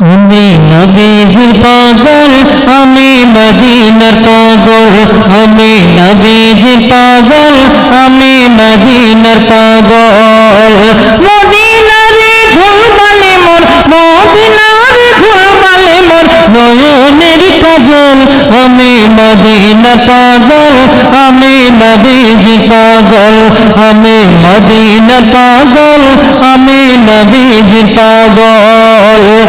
আমি নবীজির পাগল, আমি মদিনার পাগল। আমি নবীজির পাগল, আমি মদিনার পাগল। মদিনারে ঘুরবালে মোর, মদিনারে ঘুরবালে মোর নয়নের কাজল। আমি মদিনা পাগল, আমি নবীজি পাগল। আমি মদিনা পাগল, আমি নবীজি পাগল।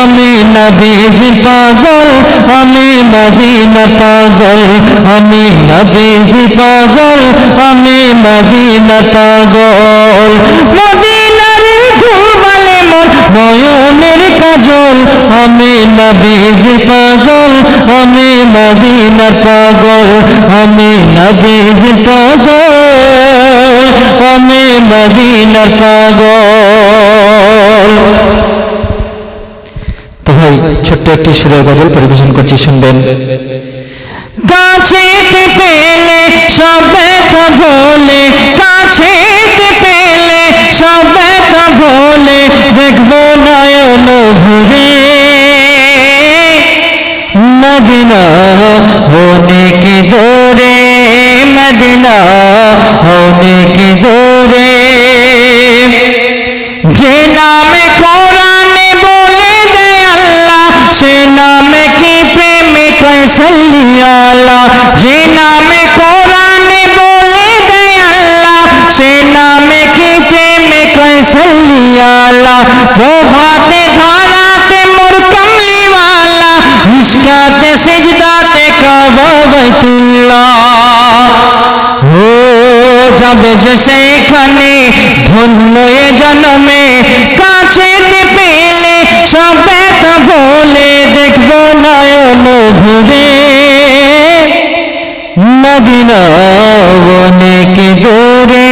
আমি নবীজি পাগল, আমি মদিনা পাগল, আমি নবীজি পাগল, আমি মদিনা পাগল। মদিনারে ঘুমালে মোর নয়নের কাজল, আমি নবীজি পাগল, আমি মদিনা পাগল, আমি নবীজি পাগল, আমি মদিনা পাগল। ছোট্ট একটি সুরের গজল পরিবেশন করছি, শুনবেন। কাছেতে পেলে সব ব্যথা ভোলে কাছেতে পেলে সব ব্যথা ভোলে দেখব নয়ন ভুরে। মদিনা অনেক দূরে, মদিনা অনেক দূরে। যে প্রেমে কৈসলিয়ালা যে নামে কোরআনে বলে দেয় আল্লাহ সে নামে কি প্রেমে কৈসলিয়ালা প্রভাতে ধারাতে মোর কমলিওয়ালা ইসকাতে সিজদাতে কাবা বাইতুল্লাহ ও যাবে যে সেখানে ধন্য এ জন্মে কাছেতে পেলে সব ব্যথা বলে দেখবো নয়ন ঘুরে মদিনা অনেক দূরে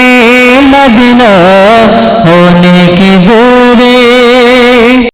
মদিনা অনেক দূরে।